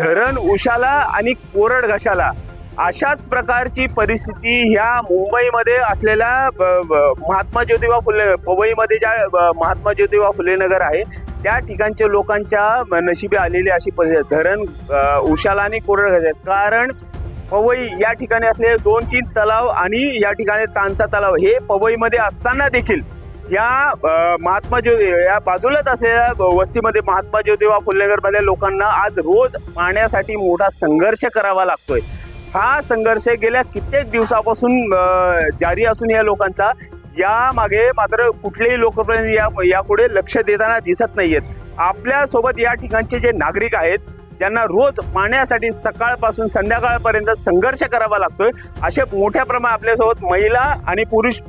धरण उशाला आणि कोरड घशाला. अशाच प्रकारची परिस्थिती ह्या मुंबईमध्ये असलेल्या ब- ब- महात्मा ज्योतिबा फुले पवईमध्ये ज्या महात्मा ज्योतिबा फुले नगर आहे त्या ठिकाणच्या लोकांच्या नशिबी आलेली अशी परिस्थिती धरण उशाला आणि कोरड घशाला कारण पवई या ठिकाणी असलेले दोन तीन तलाव आणि या ठिकाणी चांसा तलाव हे पवईमध्ये असताना देखील या महात्मा ज्योती या बाजूलाच असलेल्या वस्तीमध्ये महात्मा ज्योतिबा फुलेनगरमधल्या लोकांना आज रोज पाण्यासाठी मोठा संघर्ष करावा लागतोय. हा संघर्ष गेल्या कित्येक दिवसापासून जारी असून या लोकांचा. या मागे मात्र कुठलेही लोकप्रतिनिधी या यापुढे लक्ष देताना दिसत नाहीयेत. आपल्यासोबत या ठिकाणचे जे नागरिक आहेत ज्यांना रोज पाण्यासाठी सकाळपासून संध्याकाळपर्यंत संघर्ष करावा लागतोय असे मोठ्या प्रमाणात आपल्यासोबत महिला आणि पुरुष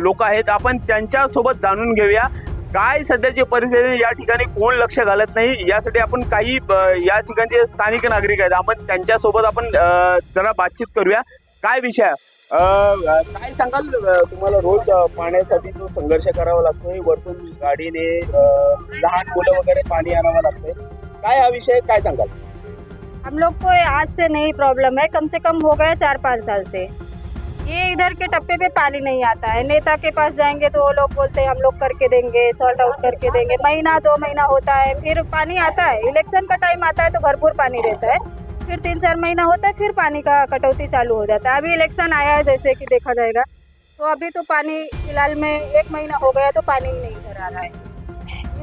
लोक आहेत. आपण त्यांच्यासोबत जाणून घेऊया काय सध्याची परिस्थिती या ठिकाणी कोण लक्ष घालत नाही. यासाठी आपण काही या ठिकाणचे स्थानिक नागरिक आहेत. आपण त्यांच्यासोबत आपण जरा बातचीत करूया. काय विषय? काय सांगाल तुम्हाला रोज पाण्यासाठी जो संघर्ष करावा लागतोय वरतून गाडीने लहान मुलं वगैरे पाणी आणावं लागतंय. हा विषय काय सांगाल? हम लोग को आज से नहीं प्रॉब्लम है। कम से कम हो गया चार पाँच साल से। ये इधर के टप्पे पे पानी नहीं आता है। नेता के पास जाएँगे तो वो लोग बोलते हैं, हम लोग करके देंगे सॉल्ट आउट करके देंगे। महीना, दो महीना होता है, फिर पानी आता है। इलेक्शन का टाइम आता है तो भरपूर पानी रहता है। फिर तीन चार महीना होता है, फिर पानी का कटौती चालू हो जाता है। अभी इलेक्शन आया है, जैसे कि देखा जाएगा। तो अभी तो पानी फ़िलहाल में एक महीना हो गया तो पानी नहीं इधर आ रहा है।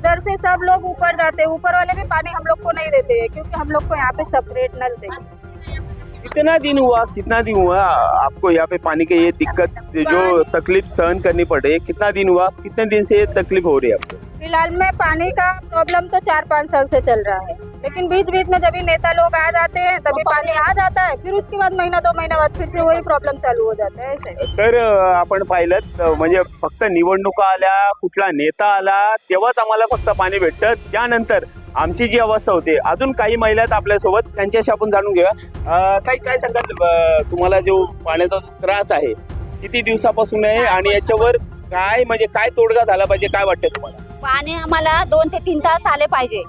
इधर से सब लोग ऊपर जाते हैं। ऊपर वाले भी पानी हम लोग को नहीं देते हैं क्योंकि हम लोग को यहाँ पे सेपरेट नल चाहिए कितना दिन हुआ? कितना दिन हुआ आपको यहाँ पे पानी की ये दिक्कत जो तकलीफ़ सहन करनी पड़ रही है? कितना दिन हुआ? कितने दिन से ये तकलीफ़ हो रही है आपको? फ़िलहाल में पानी का प्रॉब्लम तो चार पाँच साल से चल रहा है। लेकिन बीच बीच में जब भी नेता लोग आ जाते हैं तभी पानी आ जाता है। फिर उसके बाद महीना दो महीना बाद फिर से वही प्रॉब्लम चालू हो जाता है ऐसे। तर अ, आपण पाहिलं म्हणजे फक्त निवडणुका आल्या कुठला नेता आला तेव्हाच आम्हाला फक्त पाणी भेटतं. त्यानंतर आमची जी अवस्था होती अजून काही महिला आहेत आपल्यासोबत त्यांच्याशी आपण जाणून घेऊया. अ, काही काय सांगाल अ, तुम्हाला जो पाण्याचा जो त्रास आहे किती दिवसापासून आहे आणि याच्यावर काय म्हणजे काय तोडगा झाला पाहिजे काय वाटतं तुम्हाला? पाणी आम्हाला दोन ते तीन तास आले पाहिजे.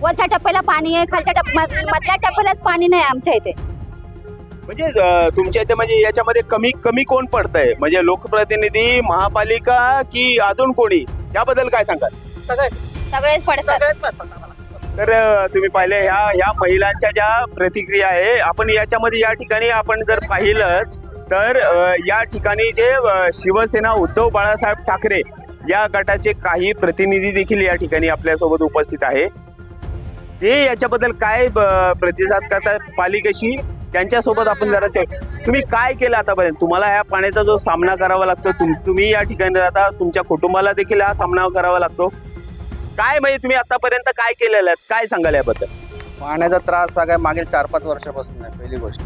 वरच्या टप्प्याला पाणी आहे खालच्या टप्प मध- मधल्या टप्प्यालाच पाणी नाही आमच्या इथे. म्हणजे अ, तुमच्या इथे म्हणजे याच्यामध्ये कमी कमी कोण पडतंय? म्हणजे लोकप्रतिनिधी महापालिका की अजून कोणी? याबद्दल काय सांगाल? सगळेच. पडतात. तर अ, तुम्ही पाहिले ह्या ह्या महिलांच्या ज्या प्रतिक्रिया आहे आपण याच्यामध्ये या ठिकाणी आपण जर पाहिलं तर अ, या ठिकाणी जे अ, शिवसेना उद्धव बाळासाहेब ठाकरे या गटाचे काही प्रतिनिधी देखील या ठिकाणी आपल्यासोबत उपस्थित आहे. ते याच्याबद्दल काय ब- प्रतिसाद करतात पालिकेशी? त्यांच्यासोबत आपण जरा तुम्ही काय केलं आतापर्यंत? तुम्हाला ह्या पाण्याचा जो सामना करावा लागतो तुम तुम्ही या ठिकाणी राहता तुमच्या कुटुंबाला देखील हा सामना करावा लागतो. काय म्हणजे तुम्ही आतापर्यंत काय केलेलं आहे? काय सांगाल याबद्दल? पाण्याचा त्रास हा काय मागील चार पाच वर्षापासून आहे पहिली गोष्ट.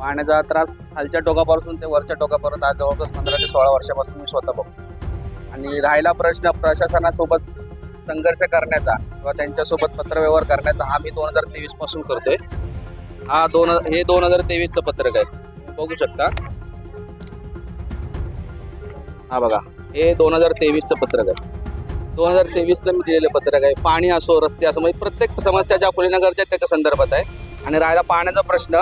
पाण्याचा त्रास खालच्या टोकापासून ते वरच्या टोकापर्यंत आज जवळपास पंधरा ते सोळा वर्षापासून मी स्वतः बघतो. आणि राहिला प्रश्न प्रशासनासोबत संघर्ष करण्याचा किंवा त्यांच्यासोबत पत्रव्यवहार करण्याचा हा मी दोन हजार तेवीसपासून करतोय. हा दोन हे दोन हजार तेवीसचं पत्रक आहे. बघू शकता. हा बघा हे दोन हजार तेवीसचं पत्रक आहे. दोन हजार तेवीसला मी दिलेलं पत्रक आहे पाणी असो रस्ते असो म्हणजे प्रत्येक समस्या ज्या फुलेनगरच्या आहेत त्याच्या संदर्भात आहे. आणि राहिला पाण्याचा प्रश्न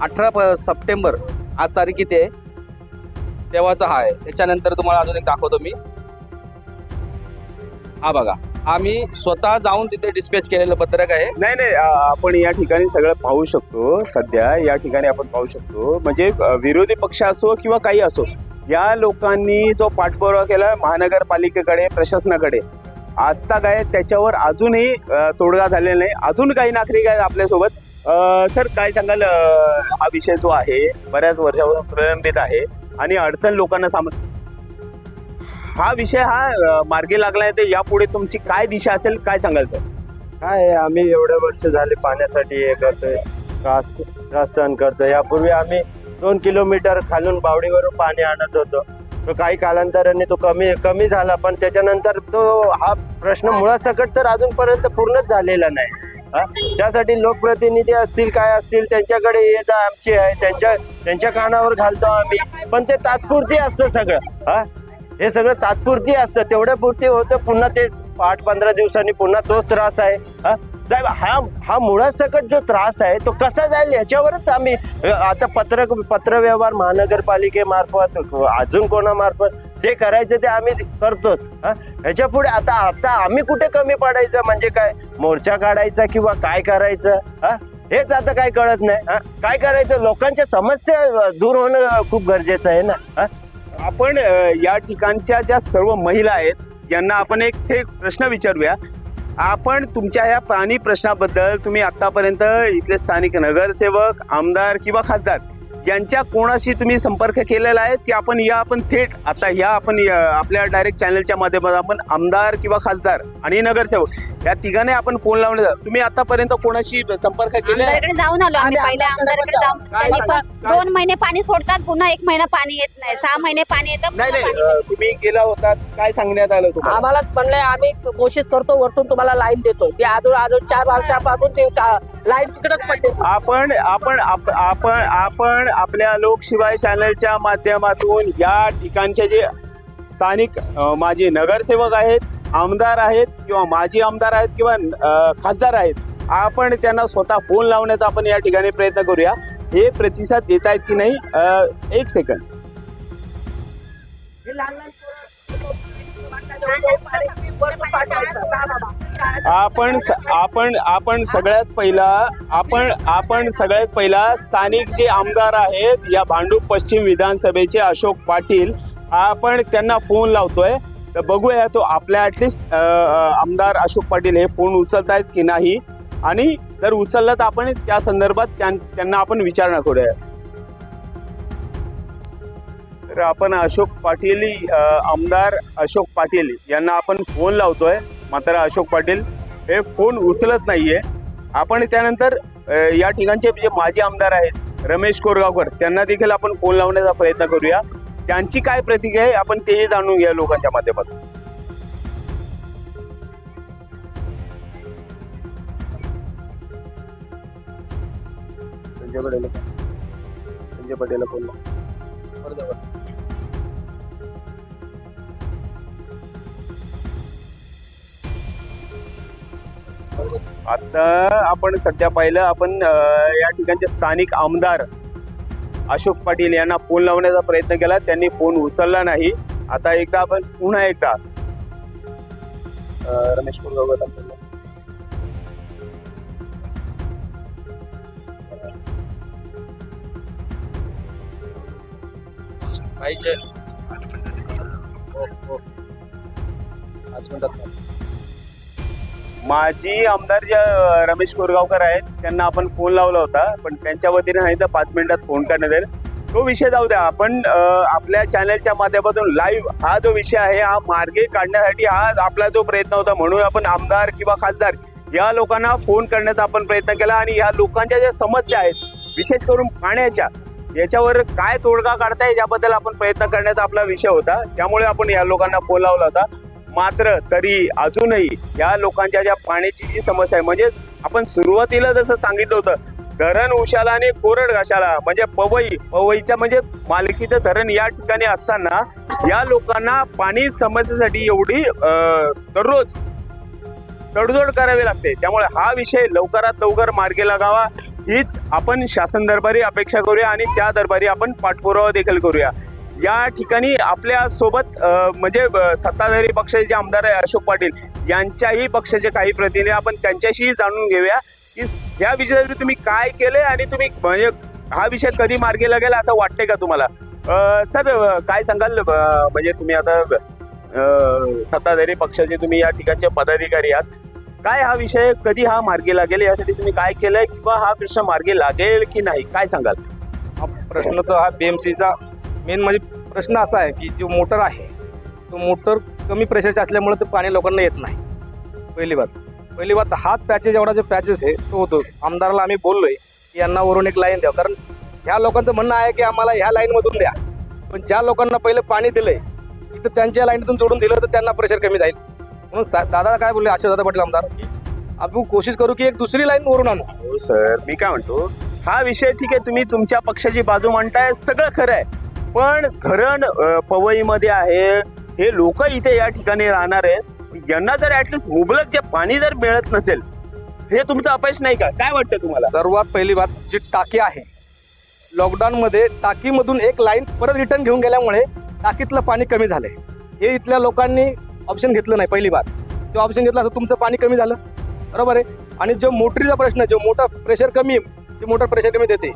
अठरा प सप्टेंबर आज तारीख किती आहे? तेव्हाचा हा आहे. त्याच्यानंतर तुम्हाला अजून एक दाखवतो मी. हा बघा. आम्ही स्वतः जाऊन तिथे डिस्पॅच केलेलं पत्रक आहे. नाही नाही अ, आपण या ठिकाणी सगळं पाहू शकतो. सध्या या ठिकाणी आपण पाहू शकतो. म्हणजे अ, विरोधी पक्ष असो किंवा काही असो या लोकांनी जो पाठपुरावा केला महानगरपालिकेकडे प्रशासनाकडे आजता आहे त्याच्यावर अजूनही अ, तोडगा झालेला नाही. अजून काही नागरिक आहेत आपल्यासोबत. अ, सर काय सांगाल? अ, हा विषय जो आहे बऱ्याच वर्षापासून प्रलंबित आहे आणि अडचण लोकांना सामोर हा विषय हा मार्गी लागलाय. ते यापुढे तुमची काय दिशा असेल काय सांगाल सर काय आम्ही एवढे वर्ष झाले पाण्यासाठी हे करतोय त्रास त्रास सहन करतोय. यापूर्वी आम्ही दोन किलोमीटर खालून बावडीवरून पाणी आणत होतो. तो काही कालांतराने तो कमी कमी झाला पण त्याच्यानंतर तो हा प्रश्न मुळासकट तर अजूनपर्यंत पूर्णच झालेला नाही. हा? त्यासाठी लोकप्रतिनिधी असतील काय असतील त्यांच्याकडे हे आमची आहे त्यांच्या त्यांच्या कानावर घालतो आम्ही. पण ते तात्पुरती असतं सगळं. हा? हे सगळं तात्पुरती असतं. तेवढ्या पुरती होतं पुन्हा ते आठ पंधरा दिवसांनी पुन्हा तोच त्रास आहे. हा? साहेब हा हा मुळासकट जो त्रास आहे तो कसा जाईल याच्यावरच आम्ही आता पत्र पत्रव्यवहार महानगरपालिकेमार्फत अजून कोणामार्फत जे करायचं ते आम्ही करतोच. ह्याच्या पुढे आता आता आम्ही कुठे कमी पडायचं? म्हणजे काय? मोर्चा काढायचा किंवा काय करायचं? हा? हेच आता काय कळत नाही. हा? काय करायचं? लोकांच्या समस्या दूर होणं खूप गरजेचं आहे ना? हा? आपण या ठिकाणच्या ज्या सर्व महिला आहेत यांना आपण एक थेट प्रश्न विचारूया. आपण तुमच्या या प्राणी प्रश्नाबद्दल तुम्ही आतापर्यंत इथले स्थानिक नगरसेवक आमदार किंवा खासदार यांच्या कोणाशी तुम्ही संपर्क केलेला आहे की आपण या आपण थेट आता या आपण या- आपल्या डायरेक्ट चॅनलच्या माध्यमातून आपण आमदार किंवा खासदार आणि नगरसेवक या तिघांनी आपण फोन लावले तुम्ही आतापर्यंत कोणाशी संपर्क केले? जाऊन आलो आम्ही. पहिल्या आमदारकडे जाऊन दोन महिने पाणी सोडतात पुन्हा एक महिना पाणी येत नाही. सहा महिने पाणी येतं नाही तुम्ही गेला होता काय सांगण्यात आलं तुम्हाला? आम्हाला म्हणले आम्ही कोशिश करतो वरतून तुम्हाला लाईन देतो. ते अजून अजून चार वर्षापासून ते लाईन तिकडच पडते आपण आपण आप- आपण आपण आपल्या लोकशिवाय चॅनलच्या माध्यमातून या ठिकाणचे जे स्थानिक माझे नगरसेवक आहेत आमदार आहेत किंवा माजी आमदार आहेत किंवा खासदार आहेत आपण त्यांना स्वतः फोन लावण्याचा आपण या ठिकाणी प्रयत्न करूया. हे प्रतिसाद देत आहेत की नाही? एक सेकंड आपण स- आपण आपण सगळ्यात पहिला आपण आपण सगळ्यात पहिला स्थानिक जे आमदार आहेत या भांडूप पश्चिम विधानसभेचे अशोक पाटील आपण त्यांना फोन लावतोय. तर बघूया तो आपल्या ऍटलिस्ट आमदार अशोक पाटील हे फोन उचलत आहेत की नाही. आणि जर उचललं तर आपण त्या संदर्भात त्यां- त्यांना आपण विचारणा करूया. तर आपण अशोक पाटील आमदार अशोक पाटील यांना आपण फोन लावतोय. मात्र अशोक पाटील हे फोन उचलत नाहीये. आपण त्यानंतर या ठिकाणचे जे माजी आमदार आहेत रमेश कोरगावकर त्यांना देखील आपण फोन लावण्याचा प्रयत्न करूया. त्यांची काय प्रतिक्रिया आहे आपण तेही जाणून घ्या लोकांच्या माध्यमातून. संजय पटेल संजय पटेल फोन आता आपण सध्या पाहिलं आपण या ठिकाणचे स्थानिक आमदार अशोक पाटील यांना फोन लावण्याचा प्रयत्न केला. त्यांनी फोन उचलला नाही. आता एकदा आपण पुन्हा एकदा रमेश कुलगावकर पाहिजे हो हो. माझी माजी आमदार ज्या रमेश कोरगावकर आहेत त्यांना आपण फोन लावला होता पण त्यांच्या वतीने नाही तर पाच मिनिटात फोन करण्यात येईल. तो विषय जाऊ द्या. आपण आपल्या चॅनलच्या माध्यमातून लाईव्ह हा जो विषय आहे हा मार्गे काढण्यासाठी हा आपला जो प्रयत्न होता म्हणून आपण आमदार किंवा खासदार या लोकांना फोन करण्याचा आपण प्रयत्न केला आणि या लोकांच्या ज्या समस्या आहेत विशेष करून पाण्याच्या याच्यावर काय तोडगा काढताय याबद्दल आपण प्रयत्न करण्याचा आपला विषय होता. त्यामुळे आपण या लोकांना फोन लावला होता. मात्र तरी अजूनही या लोकांच्या ज्या पाण्याची जी समस्या आहे म्हणजे आपण सुरुवातीला जसं सांगितलं होतं धरण उशाला आणि कोरड घाशाला म्हणजे पवई पवईच्या म्हणजे मालकीचं धरण या ठिकाणी असताना या लोकांना पाणी समस्येसाठी एवढी दररोज तडजोड करावी लागते. त्यामुळे हा विषय लवकरात लवकर मार्गी लागावा. हीच आपण शासन दरबारी अपेक्षा करूया आणि त्या दरबारी आपण पाठपुरावा देखील करूया. या ठिकाणी आपल्यासोबत म्हणजे सत्ताधारी पक्षाचे जे आमदार आहे अशोक पाटील यांच्याही पक्षाचे काही प्रतिनिधी आपण त्यांच्याशीही जाणून घेऊया की या विषयावर तुम्ही काय केले आणि तुम्ही म्हणजे हा विषय कधी मार्गी लागेल असं वाटतंय का तुम्हाला? सर काय सांगाल? म्हणजे तुम्ही आता सत्ताधारी पक्षाचे तुम्ही या ठिकाणचे पदाधिकारी आहात. काय हा विषय कधी हा मार्गी लागेल? यासाठी तुम्ही काय केलंय किंवा हा प्रश्न मार्गी लागेल की नाही? काय सांगाल? हा प्रश्न तर हा बीएमसीचा मेन म्हणजे प्रश्न असा आहे की जो मोटर आहे तो मोटर कमी प्रेशरचा असल्यामुळे ते पाणी लोकांना येत नाही. पहिली बात. पहिली बात हात पॅचेस एवढा जो पॅचेस आहे तो होतो. आमदाराला आम्ही बोललोय की यांना वरून एक लाईन द्या. कारण ह्या लोकांचं म्हणणं आहे की आम्हाला ह्या लाईनमधून द्या. पण ज्या लोकांना पहिलं पाणी दिलंय तिथं त्यांच्या लाईनीतून जोडून दिलं तर त्यांना प्रेशर कमी जाईल. म्हणून सा- दादा काय बोलले? आशा दादा पाटील आमदार की आपण कोशिश करू की एक दुसरी लाईन वरून आणू. हो, सर. मी काय म्हणतो? हा विषय ठीक आहे तुम्ही तुमच्या पक्षाची बाजू मांडताय सगळं खरं आहे. पण धरण पवईमध्ये आहे. हे लोक इथे या ठिकाणी राहणार आहेत. यांना जर ऍटलिस्ट मुबलक जे पाणी जर मिळत नसेल हे तुमचं अपयश नाही का? काय वाटतं तुम्हाला? सर्वात पहिली बात जी टाकी आहे. लॉकडाऊनमध्ये टाकीमधून एक लाईन परत रिटर्न घेऊन गेल्यामुळे टाकीतलं पाणी कमी झालंय. हे इथल्या लोकांनी ऑप्शन घेतलं नाही पहिली बात. जो ऑप्शन घेतलं असं तुमचं पाणी कमी झालं. बरोबर आहे? आणि जो मोटरीचा प्रश्न आहे जो मोटर प्रेशर कमी आहे ती मोटर प्रेशर कमी देते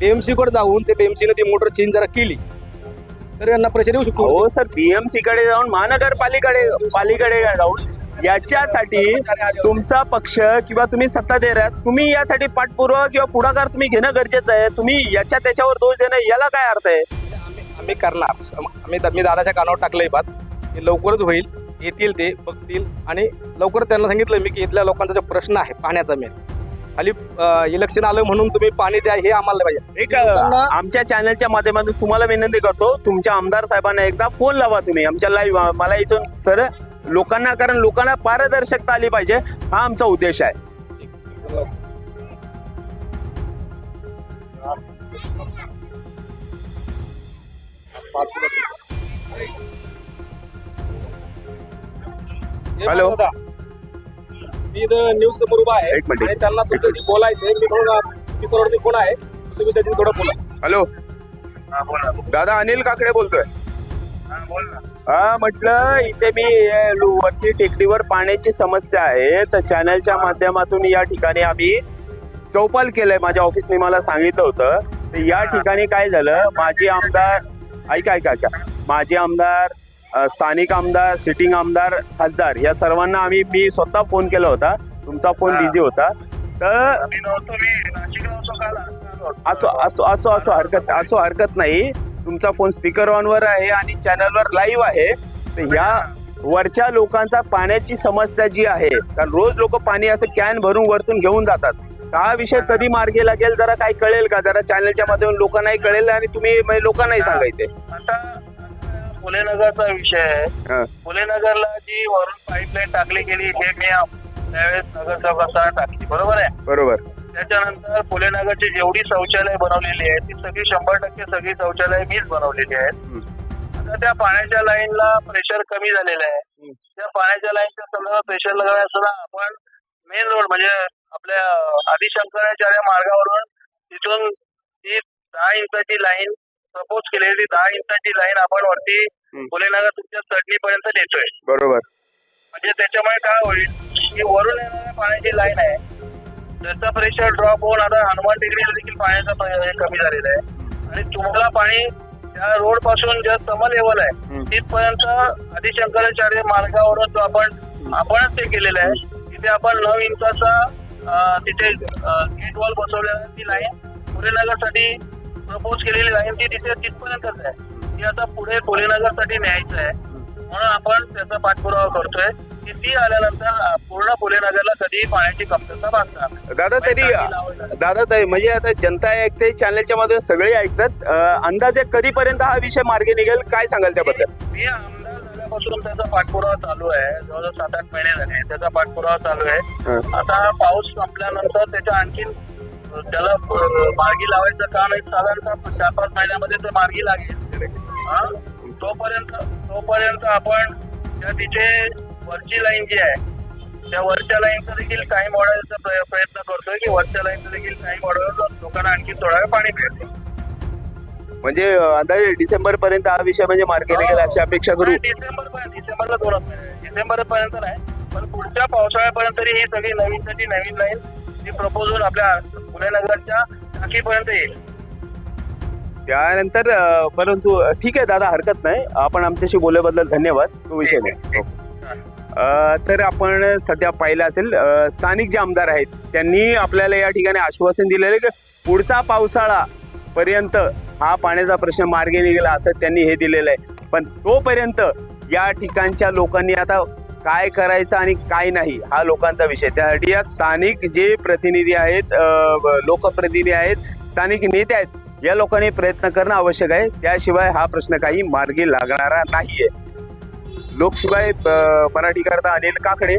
बीएमसी कडे जाऊन ते बीएमसीने ती मोटर चेंज जरा केली. तर यांना प्रेशर येऊ शकतो. हो सर बीएमसी कडे जाऊन महानगरपालिकडे पालिकडे जाऊन याच्यासाठी तुमचा पक्ष किंवा तुम्ही सत्ताधारी आहात तुम्ही यासाठी पाठपुरावा किंवा पुढाकार तुम्ही घेणं गरजेचं आहे. तुम्ही याच्या त्याच्यावर दोष देणं याला काय अर्थ आहे? आम्ही करणार. आम्ही मी दादाच्या कानावर टाकलंय बात. ते लवकरच होईल. येतील ते बघतील. आणि लवकर त्यांना सांगितलं मी की इथल्या लोकांचा जो प्रश्न आहे पाण्याचा मेन खाली इलेक्शन आलं म्हणून तुम्ही पाणी द्या हे आम्हाला पाहिजे. एक आमच्या चॅनलच्या माध्यमातून तुम्हाला विनंती करतो तुमच्या आमदार साहेबांना एकदा फोन लावा तुम्ही. आमच्या लाईव्ह मला इथून सर लोकांना कारण लोकांना पारदर्शकता आली पाहिजे हा आमचा उद्देश आहे. हॅलो. मी इथं न्यूज समोर उभा आहे. एक मिनिट. आणि त्यांना तुमच्याशी बोलायचंय. मी थोडं स्पीकरवरती फोन आहे? तुम्ही त्याची थोडं बोला. हॅलो. दादा अनिल काकडे बोलतोय. हा म्हटलं इथे मी अ, लो- वरती टेकडीवर पाण्याची समस्या आहे. तर चॅनलच्या माध्यमातून या ठिकाणी आम्ही चौपाल केलंय. माझ्या ऑफिसने मला सांगितलं होतं. तर या ठिकाणी काय झालं? माजी आमदार ऐका ऐका ऐका. माजी आमदार स्थानिक आमदार सिटिंग आमदार खासदार या सर्वांना आम्ही मी स्वतः फोन केला होता. तुमचा फोन बिझी होता. तर असो असो असो असो हरकत असो हरकत नाही. तुमचा फोन स्पीकर ऑन वर आहे आणि चॅनलवर लाईव्ह आहे. तर ह्या वरच्या लोकांचा पाण्याची समस्या जी आहे कारण रोज लोक पाणी असं कॅन भरून वरतून घेऊन जातात. हा विषय कधी मार्गी लागेल? जरा काही कळेल का? जरा चॅनलच्या माध्यमातून लोकांनाही कळेल आणि तुम्ही म्हणजे लोकांनाही सांगायचे फुलेनगरचा विषय. आहे. फुलेनगरला जी वरून पाईपलाईन टाकली गेली हे मी त्यावेळेस नगरसेवक असताना टाकली. बरोबर आहे? बरोबर. त्याच्यानंतर फुलेनगरची जेवढी शौचालय बनवलेली आहेत ती सगळी शंभर टक्के सगळी शौचालय मीच बनवलेली आहेत. आता त्या पाण्याच्या लाईनला प्रेशर कमी झालेलं आहे. त्या पाण्याच्या लाईनच्या संदर्भात प्रेशर लगाव्या सुद्धा आपण मेन रोड म्हणजे आपल्या आदिशंकराचार्य मार्गावरून तिथून ती दहा इंचाची लाईन प्रपोज केलेली दहा इंचाची लाईन आपण वरती. फुलेनगर तुमच्या चटणीपर्यंत नेतोय. बरोबर. म्हणजे त्याच्यामुळे काय होईल की वरून येणाऱ्या पाण्याची लाईन आहे. त्याचा प्रेशर ड्रॉप होऊन आता हनुमान टेकडीला देखील पाण्याचा कमी झालेलं आहे. आणि तुम्हाला पाणी त्या रोडपासून जे सम लेवल आहे. तिथपर्यंत आदिशंकराचार्य मार्गावरून जो आपण आपणच ते केलेलं आहे तिथे आपण नऊ इंचाचा तिथे गेट वॉल बसवलेला ती लाईन पुणेनगरसाठी प्रपोज केलेली लाईन ती तिथे तिथपर्यंतच आहे. ती आता पुढे पुणेनगरसाठी न्यायचं आहे. म्हणून आपण त्याचा पाठपुरावा करतोय. की ती आल्यानंतर पूर्ण पाण्याची कमतरता भासणार नाही. दादा तरी. दादा ताई म्हणजे आता जनता ऐकते चॅनलच्या मध्ये सगळे ऐकतात. अंदाजे कधीपर्यंत हा विषय मार्गी निघेल? काय सांगाल त्याबद्दल? मी आमदार झाल्यापासून त्याचा पाठपुरावा चालू आहे. जवळजवळ सात आठ महिने झाले. त्याचा पाठपुरावा चालू आहे. आता पाऊस संपल्यानंतर त्याच्या आणखीन त्याला मार्गी लावायचं काम एक साधारणतः चार पाच महिन्यामध्ये ते मार्गी लागेल. हं? तोपर्यंत तोपर्यंत आपण त्या तिथे वरची लाईन जी आहे त्या वरच्या लाईनचा देखील वाढवायचा प्रय- प्रयत्न करतोय की वरच्या लाईनचा देखील टाइम वाढवून लोकांना आणखी थोडा वेळ पाणी मिळते म्हणजे अंदाजे डिसेंबर पर्यंत हा विषय म्हणजे मार्गी निघेल अशी अपेक्षा करू. नाही, डिसेंबर पर्यंत डिसेंबरला महिने डिसेंबर पर्यंत नाही. पण पुढच्या पावसाळ्यापर्यंत तरी ही सगळी नवीनसाठी नवीन लाईन ती प्रपोज होऊन आपल्या पुणे नगरच्या टाकीपर्यंत येईल. त्यानंतर अं, परंतु ठीक आहे दादा हरकत नाही. आपण आमच्याशी बोलल्याबद्दल धन्यवाद. तो विषय नाही. अं, तर आपण सध्या पाहिलं असेल अं, स्थानिक जे आमदार आहेत त्यांनी आपल्याला या ठिकाणी आश्वासन दिलेलं आहे की पुढचा पावसाळा पर्यंत हा पाण्याचा प्रश्न मार्गी निघेल असं त्यांनी हे दिलेलं आहे. पण तोपर्यंत या ठिकाणच्या लोकांनी आता काय करायचं आणि काय नाही हा लोकांचा विषय. त्यासाठी या स्थानिक जे प्रतिनिधी आहेत लोकप्रतिनिधी आहेत स्थानिक नेते आहेत या लोकांनी प्रयत्न करणं आवश्यक आहे. त्याशिवाय हा प्रश्न काही मार्गी लागणारा नाहीये. लोकशिवाय मराठी करता अनिल काकडे